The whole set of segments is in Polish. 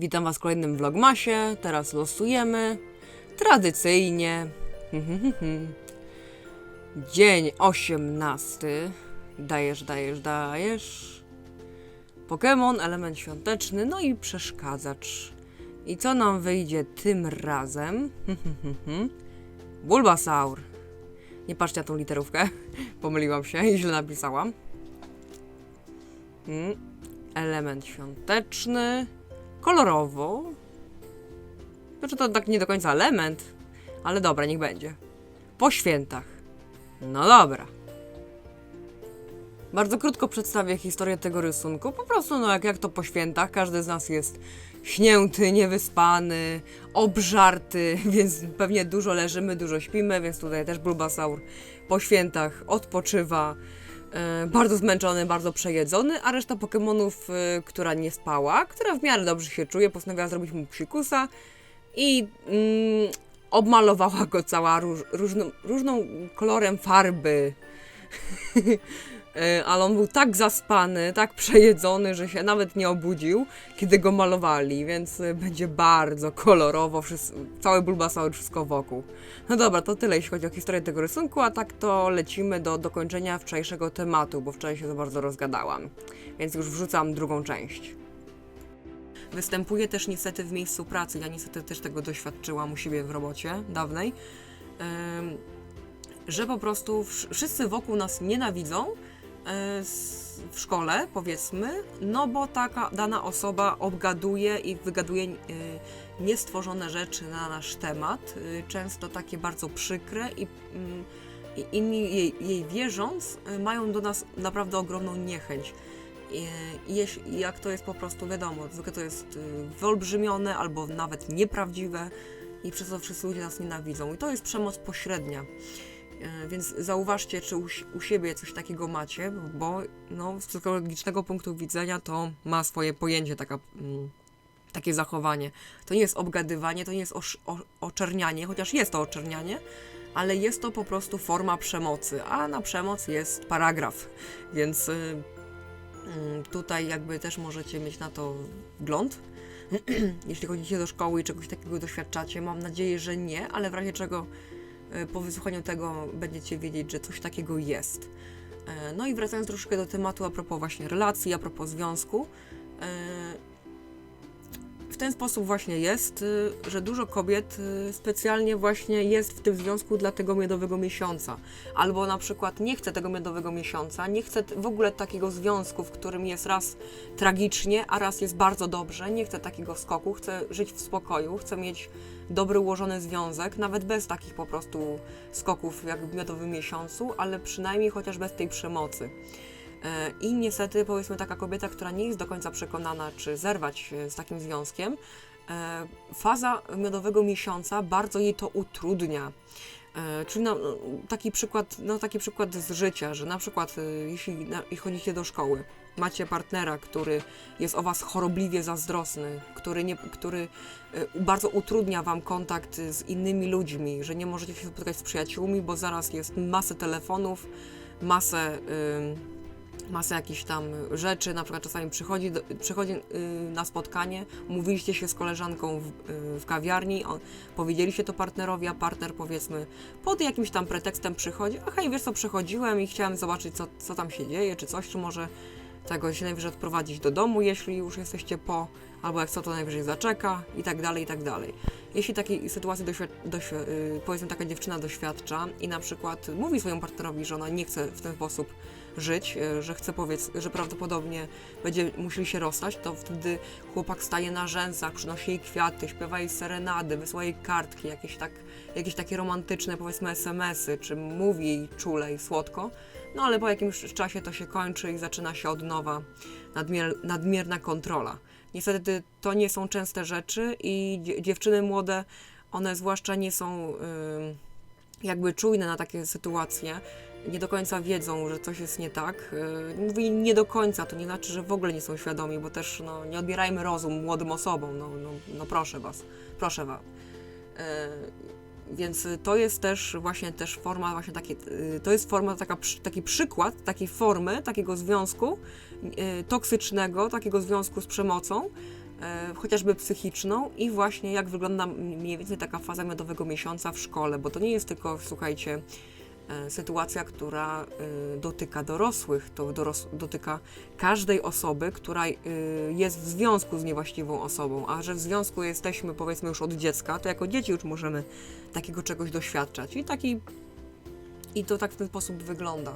Witam Was w kolejnym vlogmasie. Teraz losujemy. Tradycyjnie. Dzień 18. Dajesz, dajesz, dajesz. Pokémon, element świąteczny, no i przeszkadzacz. I co nam wyjdzie tym razem? Bulbasaur. Nie patrzcie na tą literówkę. Pomyliłam się i źle napisałam. Mm. Element świąteczny. Kolorowo. Znaczy to tak nie do końca element, ale dobra, niech będzie. Po świętach. No dobra. Bardzo krótko przedstawię historię tego rysunku. Po prostu, no jak, jak to po świętach, każdy z nas jest śnięty, niewyspany, obżarty, więc pewnie dużo leżymy, dużo śpimy, więc tutaj też Bulbasaur po świętach odpoczywa. E, Bardzo zmęczony, bardzo przejedzony, a reszta Pokemonów, e, która nie spała, która w miarę dobrze się czuje, postanowiła zrobić mu psikusa i mm, obmalowała go cała róż, różną, różną kolorem farby. E, Ale on był tak zaspany, tak przejedzony, że się nawet nie obudził, kiedy go malowali, więc e, będzie bardzo kolorowo, wszys- cały Bulbasaur, wszystko wokół. No dobra, to tyle jeśli chodzi o historię tego rysunku, a tak to lecimy do dokończenia wczorajszego tematu, bo wczoraj się za bardzo rozgadałam, więc już wrzucam drugą część. Występuję też niestety w miejscu pracy, ja niestety też tego doświadczyłam u siebie w robocie dawnej, że po prostu wsz- wszyscy wokół nas nienawidzą, w szkole, powiedzmy, no bo taka dana osoba obgaduje i wygaduje e, niestworzone rzeczy na nasz temat, e, często takie bardzo przykre i, mm, inni jej, jej wierząc e, mają do nas naprawdę ogromną niechęć. Jeśli, jak to jest po prostu wiadomo, zwykle to jest wyolbrzymione albo nawet nieprawdziwe i przez to wszyscy ludzie nas nienawidzą. I to jest przemoc pośrednia. E, Więc zauważcie, czy u, u siebie coś takiego macie, bo no, z psychologicznego punktu widzenia to ma swoje pojęcie taka, mm, takie zachowanie. To nie jest obgadywanie, to nie jest osz, o, oczernianie, chociaż jest to oczernianie, ale jest to po prostu forma przemocy, a na przemoc jest paragraf. Więc y, mm, tutaj jakby też możecie mieć na to wgląd. Jeśli chodzicie do szkoły i czegoś takiego doświadczacie, mam nadzieję, że nie, ale w razie czego po wysłuchaniu tego będziecie wiedzieć, że coś takiego jest. E, No i wracając troszkę do tematu a propos właśnie relacji, a propos związku. Ten sposób właśnie jest, y, że dużo kobiet y, specjalnie właśnie jest w tym związku dla tego miodowego miesiąca. Albo na przykład nie chce tego miodowego miesiąca, nie chce w ogóle takiego związku, w którym jest raz tragicznie, a raz jest bardzo dobrze, nie chce takiego skoku, chce żyć w spokoju, chce mieć dobry ułożony związek, nawet bez takich po prostu skoków jak w miodowym miesiącu, ale przynajmniej chociaż bez tej przemocy. E, I niestety, powiedzmy, taka kobieta, która nie jest do końca przekonana, czy zerwać z takim związkiem, e, faza miodowego miesiąca bardzo jej to utrudnia. E, Czyli no, taki, przykład, no, taki przykład z życia, że na przykład jeśli chodzicie do szkoły, macie partnera, który jest o was chorobliwie zazdrosny, który, nie, który bardzo utrudnia wam kontakt z innymi ludźmi, że nie możecie się spotkać z przyjaciółmi, bo zaraz jest masę telefonów, masę, ym, masę jakichś tam rzeczy, na przykład czasami przychodzi, do, przychodzi y, na spotkanie, umówiliście się z koleżanką w, y, w kawiarni, on, powiedzieliście to partnerowi, a partner powiedzmy pod jakimś tam pretekstem przychodzi, a hej, wiesz co, przechodziłem i chciałem zobaczyć, co, co tam się dzieje, czy coś, czy może tego się najwyżej odprowadzić do domu, jeśli już jesteście po, albo jak co, to najwyżej zaczeka i tak dalej, i tak dalej. Jeśli takiej sytuacji y, powiedzmy taka dziewczyna doświadcza i na przykład mówi swojemu partnerowi, że ona nie chce w ten sposób żyć, y, że chce powiedz, że prawdopodobnie będzie musieli się rozstać, to wtedy chłopak staje na rzęsach, przynosi jej kwiaty, śpiewa jej serenady, wysyła jej kartki, jakieś, tak, jakieś takie romantyczne powiedzmy SMS-y, czy mówi jej czule i słodko. No ale po jakimś czasie to się kończy i zaczyna się od nowa nadmier nadmierna kontrola. Niestety to nie są częste rzeczy i dzie- dziewczyny młode, one zwłaszcza nie są jakby czujne na takie sytuacje, nie do końca wiedzą, że coś jest nie tak. Yy, Mówię nie do końca, to nie znaczy, że w ogóle nie są świadomi, bo też no, nie odbierajmy rozum młodym osobom, no, no, no proszę was, proszę was. Yy, więc to jest też właśnie też forma właśnie takie, y, to jest forma taka, taki przykład takiej formy, takiego związku toksycznego, takiego związku z przemocą, e, chociażby psychiczną i właśnie jak wygląda mniej więcej taka faza miodowego miesiąca w szkole, bo to nie jest tylko, słuchajcie, e, sytuacja, która e, dotyka dorosłych, to doros dotyka każdej osoby, która e, jest w związku z niewłaściwą osobą, a że w związku jesteśmy powiedzmy już od dziecka, to jako dzieci już możemy takiego czegoś doświadczać i taki i to tak w ten sposób wygląda.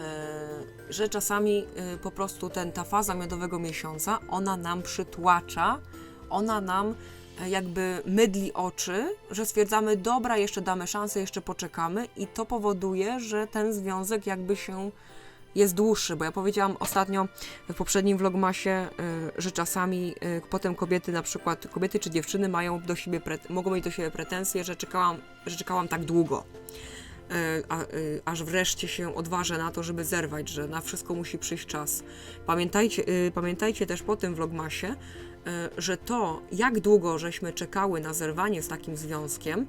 E, że czasami e, po prostu ten, ta faza miodowego miesiąca, ona nam przytłacza, ona nam e, jakby mydli oczy, że stwierdzamy, dobra, jeszcze damy szansę, jeszcze poczekamy i to powoduje, że ten związek jakby się jest dłuższy, bo ja powiedziałam ostatnio w poprzednim vlogmasie, że czasami potem kobiety, na przykład kobiety czy dziewczyny mają do siebie, mogą mieć do siebie pretensje, że czekałam, że czekałam tak długo. Y, A, y, aż wreszcie się odważę na to, żeby zerwać, że na wszystko musi przyjść czas. Pamiętajcie, y, pamiętajcie też po tym vlogmasie, y, że to, jak długo żeśmy czekały na zerwanie z takim związkiem,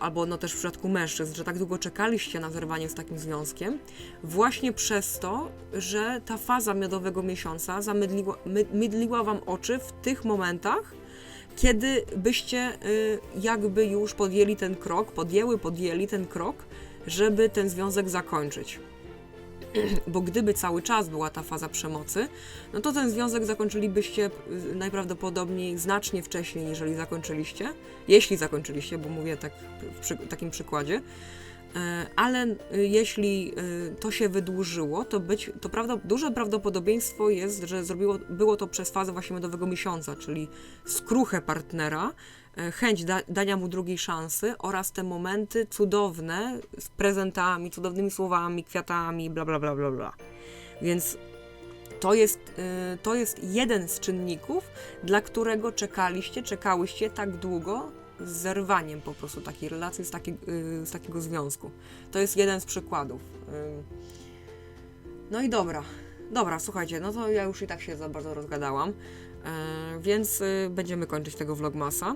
albo no też w przypadku mężczyzn, że tak długo czekaliście na zerwanie z takim związkiem, właśnie przez to, że ta faza miodowego miesiąca zamydliła my, mydliła wam oczy w tych momentach, kiedy byście y, jakby już podjęli ten krok, podjęły, podjęli ten krok, żeby ten związek zakończyć. Bo gdyby cały czas była ta faza przemocy, no to ten związek zakończylibyście najprawdopodobniej znacznie wcześniej, jeżeli zakończyliście. Jeśli zakończyliście, bo mówię tak w przy, takim przykładzie. E, Ale y, jeśli y, to się wydłużyło, to, być, to prawda, duże prawdopodobieństwo jest, że zrobiło, było to przez fazę właśnie miodowego miesiąca, czyli skruchę partnera, e, chęć da, dania mu drugiej szansy oraz te momenty cudowne z prezentami, cudownymi słowami, kwiatami, bla bla bla bla bla. Więc to jest, to jest jeden z czynników, dla którego czekaliście, czekałyście tak długo z zerwaniem po prostu takiej relacji, z, taki, y, z takiego związku. To jest jeden z przykładów. Y. No i dobra, dobra, słuchajcie, no to ja już i tak się za bardzo rozgadałam, e, więc y, będziemy kończyć tego vlogmasa.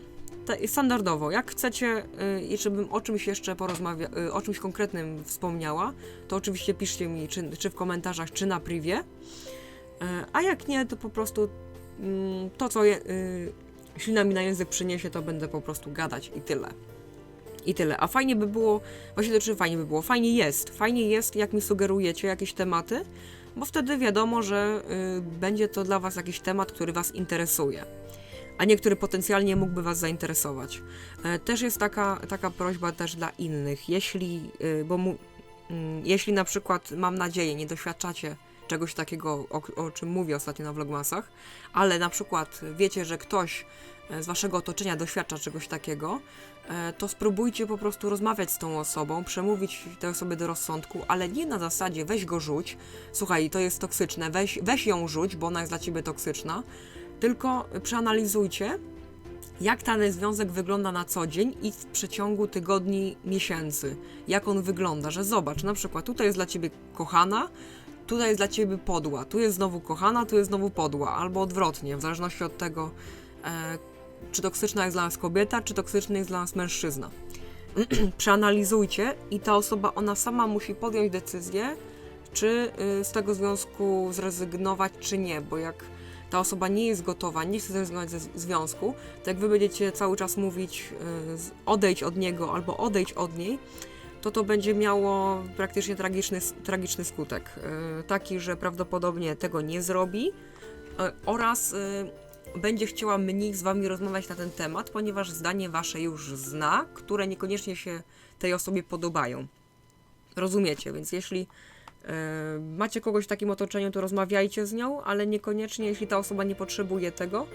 Standardowo, jak chcecie y, i żebym o czymś jeszcze porozmawia, y, o czymś konkretnym wspomniała, to oczywiście piszcie mi, czy, czy w komentarzach, czy na privie. A jak nie, to po prostu mm, to, co je, y, ślina mi na język przyniesie, to będę po prostu gadać i tyle. I tyle. A fajnie by było, właśnie to czy fajnie by było, fajnie jest. Fajnie jest, jak mi sugerujecie jakieś tematy, bo wtedy wiadomo, że y, będzie to dla Was jakiś temat, który Was interesuje, a nie który potencjalnie mógłby Was zainteresować. E, też jest taka, taka prośba też dla innych. Jeśli, y, bo mu, mm, jeśli na przykład, mam nadzieję, nie doświadczacie czegoś takiego, o, o czym mówię ostatnio na vlogmasach, ale na przykład wiecie, że ktoś e, z waszego otoczenia doświadcza czegoś takiego, e, to spróbujcie po prostu rozmawiać z tą osobą, przemówić tej osobie do rozsądku, ale nie na zasadzie weź go rzuć, słuchaj, to jest toksyczne, weź, weź ją rzuć, bo ona jest dla ciebie toksyczna, tylko przeanalizujcie, jak ten związek wygląda na co dzień i w przeciągu tygodni, miesięcy. Jak on wygląda, że zobacz, na przykład tutaj jest dla ciebie kochana, tutaj jest dla ciebie podła, tu jest znowu kochana, tu jest znowu podła, albo odwrotnie, w zależności od tego, e, czy toksyczna jest dla nas kobieta, czy toksyczny jest dla nas mężczyzna. Przeanalizujcie i ta osoba, ona sama musi podjąć decyzję, czy y, z tego związku zrezygnować, czy nie, bo jak ta osoba nie jest gotowa, nie chce zrezygnować ze związku, to jak wy będziecie cały czas mówić y, odejdź od niego albo odejdź od niej, to to będzie miało praktycznie tragiczny, tragiczny skutek. Y, Taki, że prawdopodobnie tego nie zrobi y, oraz y, będzie chciała mniej z wami rozmawiać na ten temat, ponieważ zdanie wasze już zna, które niekoniecznie się tej osobie podobają. Rozumiecie, więc jeśli e, macie kogoś w takim otoczeniu, to rozmawiajcie z nią, ale niekoniecznie, jeśli ta osoba nie potrzebuje tego,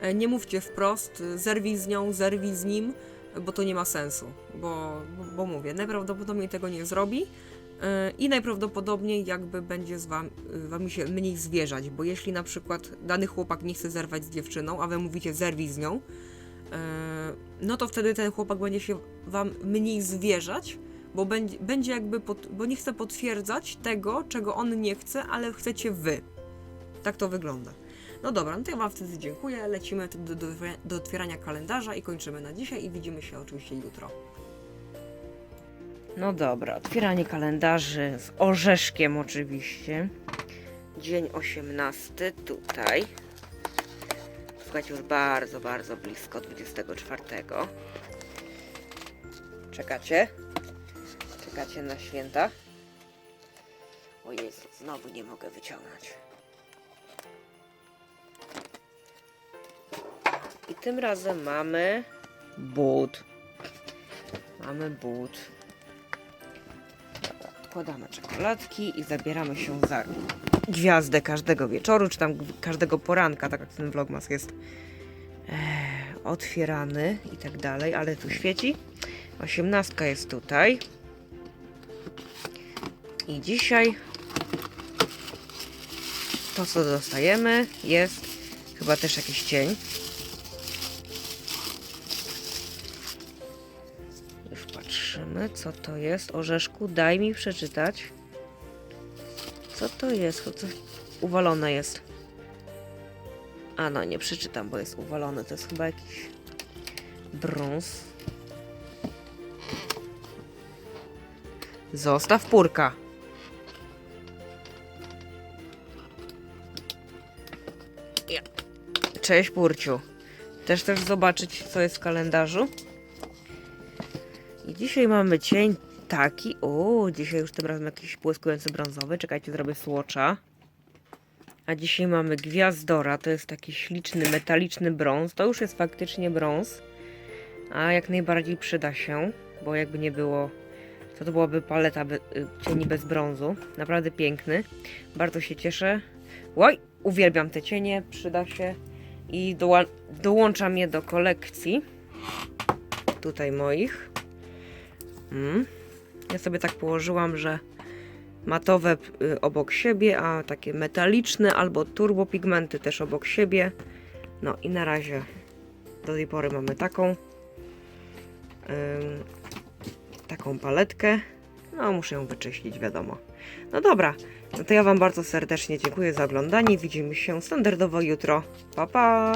e, nie mówcie wprost, e, zerwij z nią, zerwij z nim, bo to nie ma sensu, bo, bo, bo mówię, najprawdopodobniej tego nie zrobi e, i najprawdopodobniej jakby będzie z wam, wami się mniej zwierzać, bo jeśli na przykład dany chłopak nie chce zerwać z dziewczyną, a wy mówicie zerwij z nią, e, no to wtedy ten chłopak będzie się wam mniej zwierzać, bo będzie, będzie jakby, pod, bo nie chce potwierdzać tego, czego on nie chce, ale chcecie wy. Tak to wygląda. No dobra, no to ja Wam wtedy dziękuję. Lecimy do, do, do otwierania kalendarza i kończymy na dzisiaj i widzimy się oczywiście jutro. No dobra, otwieranie kalendarzy z orzeszkiem oczywiście. Dzień 18 tutaj. słuchajcie, już bardzo, bardzo blisko 24. Czekacie? Czekacie na święta? O Jezu, znowu nie mogę wyciągnąć. Tym razem mamy but. Mamy but. Dobra, Wkładamy czekoladki i zabieramy się za gwiazdę każdego wieczoru, czy tam każdego poranka, tak jak ten vlogmas jest e, otwierany i tak dalej, ale tu świeci. Osiemnastka jest tutaj. I dzisiaj to, co dostajemy, jest chyba też jakiś cień. Co to jest. Orzeszku, daj mi przeczytać. Co to jest? Co uwalone jest? A no, nie przeczytam, bo jest uwalone. To jest chyba jakiś brąz. Zostaw purka. Cześć Purciu. Też chcesz zobaczyć, co jest w kalendarzu? I dzisiaj mamy cień taki. O, dzisiaj już tym razem jakiś błyskujący brązowy. Czekajcie, zrobię słocza. A dzisiaj mamy gwiazdora. To jest taki śliczny, metaliczny brąz. To już jest faktycznie brąz. A jak najbardziej przyda się, bo jakby nie było, to to byłaby paleta be, y, cieni bez brązu. Naprawdę piękny. Bardzo się cieszę. Oj, uwielbiam te cienie, przyda się. I dołączam je do kolekcji. Tutaj moich. Mm. Ja sobie tak położyłam, że matowe y, obok siebie, a takie metaliczne albo turbopigmenty też obok siebie. No i na razie do tej pory mamy taką ym, taką paletkę. No muszę ją wyczyścić, wiadomo. No dobra, no to ja Wam bardzo serdecznie dziękuję za oglądanie. Widzimy się standardowo jutro. Pa pa!